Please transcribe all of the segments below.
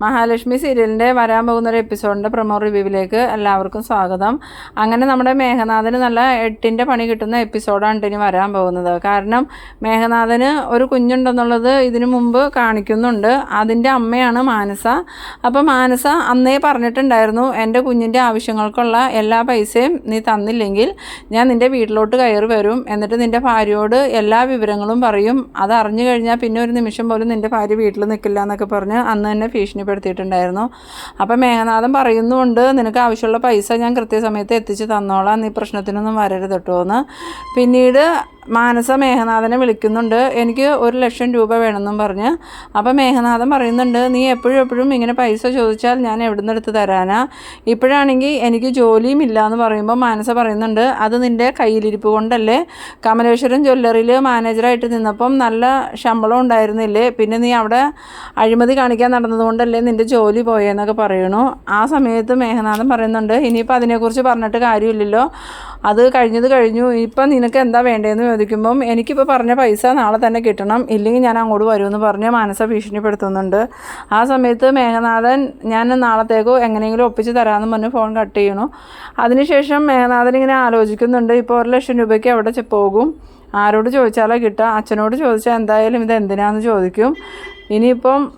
മഹാലക്ഷ്മി സീരിയലിന്റെ വരാൻ പോകുന്ന ഒരു എപ്പിസോഡിന്റെ പ്രൊമോ റിവ്യൂവിലേക്ക് എല്ലാവർക്കും സ്വാഗതം. അങ്ങനെ നമ്മുടെ മേഘനാഥന് നല്ല എട്ടിന്റെ പണി കിട്ടുന്ന എപ്പിസോഡാണ് ഇനി വരാൻ പോകുന്നത്. കാരണം മേഘനാഥന് ഒരു കുഞ്ഞുണ്ടെന്നുള്ളത് ഇതിനു മുമ്പ് കാണിക്കുന്നുണ്ട്. അതിന്റെ അമ്മയാണ് മാനസ. അപ്പോൾ മാനസ അന്നേ പറഞ്ഞിട്ടുണ്ടായിരുന്നു എന്റെ കുഞ്ഞിന്റെ ആവശ്യങ്ങൾക്കുള്ള എല്ലാ പൈസയും നീ തന്നില്ലെങ്കിൽ ഞാൻ നിന്റെ വീട്ടിലോട്ട് കയറി വരും. എന്നിട്ട് നിന്റെ ഭാര്യയോട് എല്ലാ വിവരങ്ങളും പറയും. അത് അറിഞ്ഞു കഴിഞ്ഞാൽ പിന്നെ ഒരു നിമിഷം പോലും നിന്റെ ഭാര്യ വീട്ടിൽ നിൽക്കില്ല എന്നൊക്കെ പറഞ്ഞ് അന്ന് തന്നെ ഭീഷണിപ്പെടുത്തിയിട്ടുണ്ടായിരുന്നു അപ്പം മേഘനാഥൻ പറയുന്നുണ്ട് നിനക്ക് ആവശ്യമുള്ള പൈസ ഞാൻ കൃത്യസമയത്ത് എത്തിച്ച് തന്നോളാം. നീ പ്രശ്നത്തിനൊന്നും വരരുത് കേട്ടോ എന്ന്. പിന്നീട് മാനസ മേഘനാഥനെ വിളിക്കുന്നുണ്ട്. എനിക്ക് ഒരു ലക്ഷം രൂപ വേണമെന്നും പറഞ്ഞ്. അപ്പം മേഘനാഥൻ പറയുന്നുണ്ട് നീ എപ്പോഴും എപ്പോഴും ഇങ്ങനെ പൈസ ചോദിച്ചാൽ ഞാൻ എവിടെ നിന്ന് എടുത്ത് തരാനാ? ഇപ്പോഴാണെങ്കിൽ എനിക്ക് ജോലിയും ഇല്ല എന്ന് പറയുമ്പോൾ മാനസ പറയുന്നുണ്ട് അത് നിന്റെ കയ്യിലിരിപ്പ് കൊണ്ടല്ലേ? കമലേശ്വരം ജ്വല്ലറിയിൽ മാനേജറായിട്ട് നിന്നപ്പം നല്ല ശമ്പളം ഉണ്ടായിരുന്നില്ലേ? പിന്നെ നീ അവിടെ അഴിമതി കാണിക്കാൻ നടന്നതുകൊണ്ടല്ലേ നിന്റെ ജോലി പോയെന്നൊക്കെ പറയണു. ആ സമയത്ത് മേഘനാഥൻ പറയുന്നുണ്ട് ഇനിയിപ്പോൾ അതിനെക്കുറിച്ച് പറഞ്ഞിട്ട് കാര്യമില്ലല്ലോ. അത് കഴിഞ്ഞത് കഴിഞ്ഞു. ഇപ്പം നിനക്ക് എന്താ വേണ്ടതെന്ന് ചോദിക്കുമ്പം എനിക്കിപ്പോൾ പറഞ്ഞ പൈസ നാളെ തന്നെ കിട്ടണം. ഇല്ലെങ്കിൽ ഞാൻ അങ്ങോട്ട് വരുമെന്ന് പറഞ്ഞ് മാനസ ഭീഷണിപ്പെടുത്തുന്നുണ്ട്. ആ സമയത്ത് മേഘനാഥൻ ഞാൻ നാളത്തേക്കോ എങ്ങനെയെങ്കിലും ഒപ്പിച്ച് തരാമെന്ന് പറഞ്ഞ് ഫോൺ കട്ട് ചെയ്യണു. അതിനുശേഷം മേഘനാഥൻ ഇങ്ങനെ ആലോചിക്കുന്നുണ്ട്. ഇപ്പോൾ ഒരു ലക്ഷം രൂപയ്ക്ക് അവിടെ പോകും? ആരോട് ചോദിച്ചാലോ കിട്ടുക? അച്ഛനോട് ചോദിച്ചാൽ എന്തായാലും ഇത് എന്തിനാന്ന് ചോദിക്കും. ഇനിയിപ്പം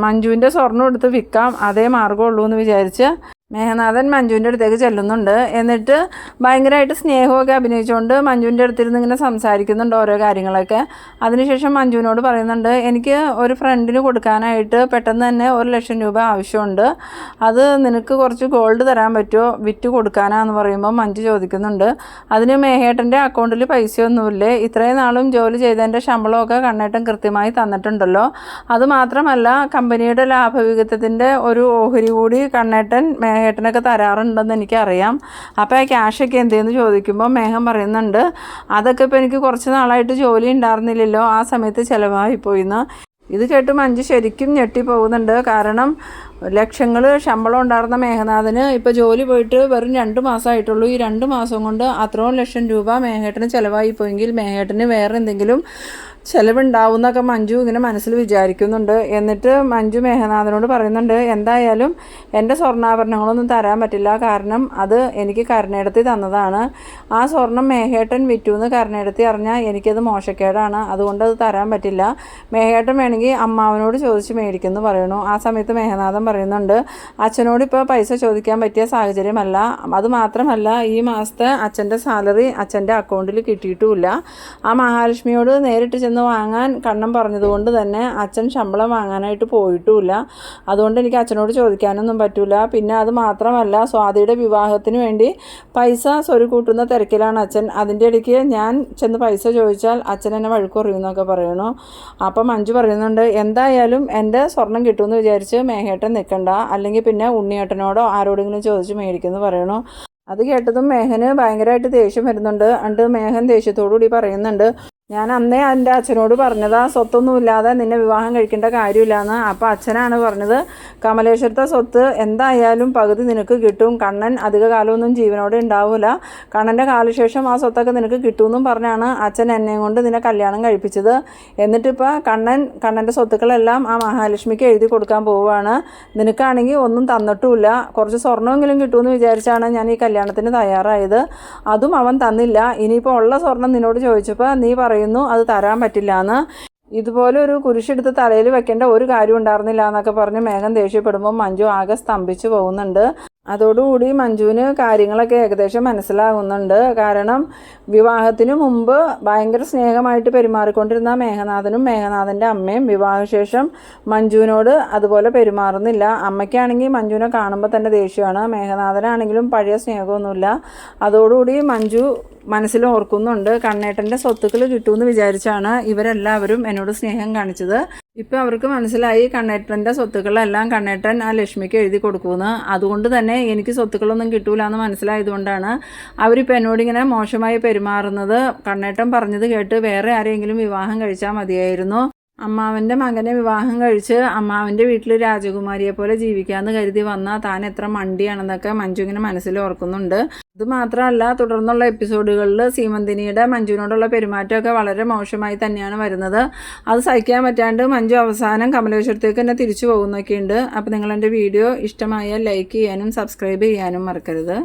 മഞ്ജുവിന്റെ സ്വർണം എടുത്ത് വിൽക്കാം. അതേ മാർഗമുള്ളൂ എന്ന് വിചാരിച്ച് മേഘനാഥൻ മഞ്ജുവിന്റെ അടുത്തേക്ക് ചെല്ലുന്നുണ്ട്. എന്നിട്ട് ഭയങ്കരമായിട്ട് സ്നേഹമൊക്കെ അഭിനയിച്ചുകൊണ്ട് മഞ്ജുവിന്റെ അടുത്തിരുന്ന് ഇങ്ങനെ സംസാരിക്കുന്നുണ്ട് ഓരോ കാര്യങ്ങളൊക്കെ. അതിനുശേഷം മഞ്ജുവിനോട് പറയുന്നുണ്ട് എനിക്ക് ഒരു ഫ്രണ്ടിന് കൊടുക്കാനായിട്ട് പെട്ടെന്ന് തന്നെ ഒരു ലക്ഷം രൂപ ആവശ്യമുണ്ട്. അത് നിനക്ക് കുറച്ച് ഗോൾഡ് തരാൻ പറ്റുമോ? വിറ്റ് കൊടുക്കാനാന്ന് പറയുമ്പോൾ മഞ്ജു ചോദിക്കുന്നുണ്ട്. അതിന് മേഹേട്ടന്റെ അക്കൗണ്ടിൽ പൈസയൊന്നുമില്ലേ? ഇത്രയും നാളും ജോലി ചെയ്തതിന്റെ ശമ്പളമൊക്കെ കണ്ണേട്ടൻ കൃത്യമായി തന്നിട്ടുണ്ടല്ലോ. അതുമാത്രമല്ല കമ്പനിയുടെ ലാഭവിഹിതത്തിന്റെ ഒരു ഓഹരി കൂടി കണ്ണേട്ടൻ മേഘേട്ടനൊക്കെ തരാറുണ്ടെന്ന് എനിക്കറിയാം. അപ്പോൾ ആ ക്യാഷൊക്കെ എന്തെന്ന് ചോദിക്കുമ്പോൾ മേഘം പറയുന്നുണ്ട് അതൊക്കെ ഇപ്പോൾ എനിക്ക് കുറച്ച് നാളായിട്ട് ജോലി ഉണ്ടായിരുന്നില്ലല്ലോ ആ സമയത്ത് ചിലവായിപ്പോയിന്ന്. ഇത് കേട്ട് മഞ്ജു ശരിക്കും ഞെട്ടിപ്പോകുന്നുണ്ട്. കാരണം ലക്ഷങ്ങൾ ശമ്പളം ഉണ്ടായിരുന്ന മേഘനാഥന് ഇപ്പോൾ ജോലി പോയിട്ട് വെറും രണ്ട് മാസമായിട്ടുള്ളൂ ഈ രണ്ട് മാസം കൊണ്ട് അത്രയും ലക്ഷം രൂപ മേഘേട്ടന് ചിലവായി പോയെങ്കിൽ മേഘേട്ടന് വേറെ എന്തെങ്കിലും ചിലവുണ്ടാവുമെന്നൊക്കെ മഞ്ജു ഇങ്ങനെ മനസ്സിൽ വിചാരിക്കുന്നുണ്ട്. എന്നിട്ട് മഞ്ജു മേഘനാഥനോട് പറയുന്നുണ്ട് എന്തായാലും എന്റെ സ്വർണാഭരണങ്ങളൊന്നും തരാൻ പറ്റില്ല. കാരണം അത് എനിക്ക് കരുണയെടുത്തി തന്നതാണ്. ആ സ്വർണം മേഹേട്ടൻ വിറ്റു എന്ന് കരുണയെടുത്തി അറിഞ്ഞാൽ എനിക്കത് മോശക്കേടാണ്. അതുകൊണ്ട് അത് തരാൻ പറ്റില്ല. മേഹേട്ടൻ വേണമെങ്കിൽ അമ്മാവനോട് ചോദിച്ച് മേടിക്കുമെന്ന് പറയണു ആ സമയത്ത് മേഹനാഥൻ പറയുന്നുണ്ട് അച്ഛനോട് ഇപ്പോൾ പൈസ ചോദിക്കാൻ പറ്റിയ സാഹചര്യമല്ല. അത് മാത്രമല്ല ഈ മാസത്തെ അച്ഛന്റെ സാലറി അച്ഛന്റെ അക്കൗണ്ടിൽ കിട്ടിയിട്ടുമില്ല. ആ മഹാലക്ഷ്മിയോട് നേരിട്ട് ചെന്ന് വാങ്ങാൻ കണ്ണം പറഞ്ഞതുകൊണ്ട് തന്നെ അച്ഛൻ ശമ്പളം വാങ്ങാനായിട്ട് പോയിട്ടുമില്ല. അതുകൊണ്ട് എനിക്ക് അച്ഛനോട് ചോദിക്കാനൊന്നും പറ്റില്ല പിന്നെ അത് മാത്രമല്ല സ്വാതിയുടെ വിവാഹത്തിന് വേണ്ടി പൈസ സ്വരുക്കൂട്ടുന്ന തിരക്കിലാണ് അച്ഛൻ. അതിന്റെ ഇടയ്ക്ക് ഞാൻ ചെന്ന് പൈസ ചോദിച്ചാൽ അച്ഛൻ എന്നെ വഴുക്കുറയുമെന്നൊക്കെ പറയണു അപ്പം മഞ്ജു പറയുന്നുണ്ട് എന്തായാലും എന്റെ സ്വർണം കിട്ടുമെന്ന് വിചാരിച്ച് മേഘേട്ടൻ നിൽക്കണ്ട. അല്ലെങ്കിൽ പിന്നെ ഉണ്ണിയേട്ടനോടോ ആരോടെങ്കിലും ചോദിച്ച് മേടിക്കുമെന്ന് പറയണു അത് കേട്ടതും മേഘന് ഭയങ്കരമായിട്ട് ദേഷ്യം വരുന്നുണ്ട്. അണ്ട് മേഘൻ ദേഷ്യത്തോടു കൂടി പറയുന്നുണ്ട് ഞാൻ അന്നേ എന്റെ അച്ഛനോട് പറഞ്ഞതാ സ്വത്തൊന്നും ഇല്ലാതെ നിന്നെ വിവാഹം കഴിക്കേണ്ട കാര്യമില്ലാന്ന്. അപ്പോൾ അച്ഛനാണ് പറഞ്ഞത് കമലേശ്വരത്തെ സ്വത്ത് എന്തായാലും പകുതി നിനക്ക് കിട്ടും. കണ്ണൻ അധിക കാലമൊന്നും ജീവനോടെ ഉണ്ടാവില്ല കണ്ണന്റെ കാലശേഷം ആ സ്വത്തൊക്കെ നിനക്ക് കിട്ടുമെന്നും പറഞ്ഞാണ് അച്ഛൻ എന്നെയും കൊണ്ട് നിന്നെ കല്യാണം കഴിപ്പിച്ചത്. എന്നിട്ടിപ്പോൾ കണ്ണൻ കണ്ണന്റെ സ്വത്തുക്കളെല്ലാം ആ മഹാലക്ഷ്മിക്ക് എഴുതി കൊടുക്കാൻ പോവുകയാണ്. നിനക്കാണെങ്കിൽ ഒന്നും തന്നിട്ടുമില്ല. കുറച്ച് സ്വർണമെങ്കിലും കിട്ടുമെന്ന് വിചാരിച്ചാണ് ഞാൻ ഈ കല്യാണത്തിന് തയ്യാറായത്. അതും അവൻ തന്നില്ല. ഇനിയിപ്പോൾ ഉള്ള സ്വർണം നിന്നോട് ചോദിച്ചപ്പോൾ നീ പറയുന്നു അത് തരാൻ പറ്റില്ല എന്ന് ഇതുപോലെ ഒരു കുരിശെടുത്ത് തലയിൽ വെക്കേണ്ട ഒരു കാര്യം ഉണ്ടായിരുന്നില്ല എന്നൊക്കെ പറഞ്ഞ് മേഘം ദേഷ്യപ്പെടുമ്പോൾ മഞ്ജു ആകെ സ്തംഭിച്ചു പോകുന്നുണ്ട്. അതോടുകൂടി മഞ്ജുവിന് കാര്യങ്ങളൊക്കെ ഏകദേശം മനസ്സിലാകുന്നുണ്ട് കാരണം വിവാഹത്തിന് മുമ്പ് ഭയങ്കര സ്നേഹമായിട്ട് പെരുമാറിക്കൊണ്ടിരുന്ന മേഘനാഥനും മേഘനാഥന്റെ അമ്മയും വിവാഹശേഷം മഞ്ജുവിനോട് അതുപോലെ പെരുമാറുന്നില്ല. അമ്മയ്ക്കാണെങ്കിൽ മഞ്ജുവിനെ കാണുമ്പോൾ തന്നെ ദേഷ്യമാണ്. മേഘനാഥനാണെങ്കിലും പഴയ സ്നേഹമൊന്നുമില്ല. അതോടുകൂടി മഞ്ജു മനസ്സിൽ ഓർക്കുന്നുണ്ട്. കണ്ണേട്ടന്റെ സ്വത്തുക്കൾ കിട്ടുമെന്ന് വിചാരിച്ചാണ് ഇവരെല്ലാവരും എന്നോട് സ്നേഹം കാണിച്ചത്. ഇപ്പം അവർക്ക് മനസ്സിലായി കണ്ണേട്ടന്റെ സ്വത്തുക്കളെല്ലാം കണ്ണേട്ടൻ ആ ലക്ഷ്മിക്ക് എഴുതി കൊടുക്കുമെന്ന്. അതുകൊണ്ട് തന്നെ എനിക്ക് സ്വത്തുക്കളൊന്നും കിട്ടൂല എന്ന് മനസ്സിലായതുകൊണ്ടാണ് അവരിപ്പോൾ എന്നോടിങ്ങനെ മോശമായി പെരുമാറുന്നത്. കണ്ണേട്ടൻ പറഞ്ഞത് കേട്ട് വേറെ ആരെങ്കിലും വിവാഹം കഴിച്ചാൽ മതിയായിരുന്നു. അമ്മാവന്റെ മകനെ വിവാഹം കഴിച്ച് അമ്മാവന്റെ വീട്ടിൽ രാജകുമാരിയെ പോലെ ജീവിക്കാമെന്ന് കരുതി വന്ന താൻ എത്ര മണ്ടിയാണെന്നൊക്കെ മഞ്ജു ഇങ്ങനെ മനസ്സിൽ ഓർക്കുന്നുണ്ട്. ഇത് മാത്രമല്ല തുടർന്നുള്ള എപ്പിസോഡുകളിൽ സീമന്തിനിയുടെ മഞ്ജുവിനോടുള്ള പെരുമാറ്റമൊക്കെ വളരെ മോശമായി തന്നെയാണ് വരുന്നത്. അത് സഹിക്കാൻ പറ്റാണ്ട് മഞ്ജു അവസാനം കമലേശ്വരത്തേക്ക് തന്നെ തിരിച്ചു പോകുന്നൊക്കെയുണ്ട്. അപ്പോൾ നിങ്ങളെന്റെ വീഡിയോ ഇഷ്ടമായാൽ ലൈക്ക് ചെയ്യാനും സബ്സ്ക്രൈബ് ചെയ്യാനും മറക്കരുത്.